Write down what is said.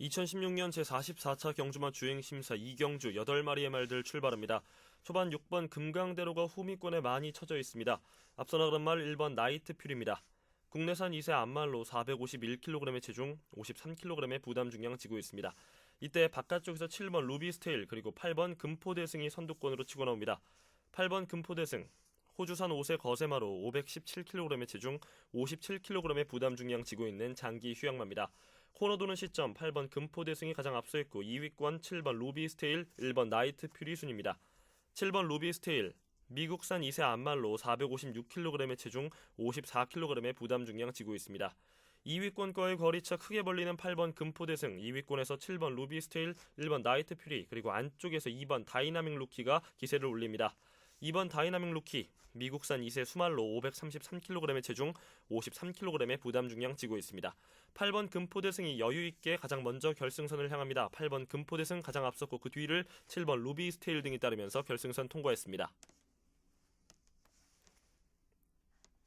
2016년 제44차 경주마 주행심사 이경주 8마리의 말들 출발합니다. 초반 6번 금강대로가 후미권에 많이 쳐져 있습니다. 앞서 나가는 말 1번 나이트 퓨리입니다. 국내산 2세 암말로 451kg의 체중, 53kg의 부담 중량 지고 있습니다. 이때 바깥쪽에서 7번 루비스테일 그리고 8번 금포대승이 선두권으로 치고 나옵니다. 8번 금포대승, 호주산 5세 거세마로 517kg의 체중, 57kg의 부담 중량 지고 있는 장기 휴양마입니다. 코너 도는 시점 8번 금포대승이 가장 앞서 있고 2위권 7번 루비스테일, 1번 나이트 퓨리 순입니다. 7번 루비스테일, 미국산 2세 암말로 456kg의 체중, 54kg의 부담 중량 지고 있습니다. 2위권과의 거리차 크게 벌리는 8번 금포대승, 2위권에서 7번 루비스테일, 1번 나이트 퓨리, 그리고 안쪽에서 2번 다이나믹 루키가 기세를 올립니다. 2번 다이나믹 루키, 미국산 2세 수말로 533kg의 체중, 53kg의 부담 중량 지고 있습니다. 8번 금포대승이 여유 있게 가장 먼저 결승선을 향합니다. 8번 금포대승 가장 앞섰고 그 뒤를 7번 루비 스테일 등이 따르면서 결승선 통과했습니다.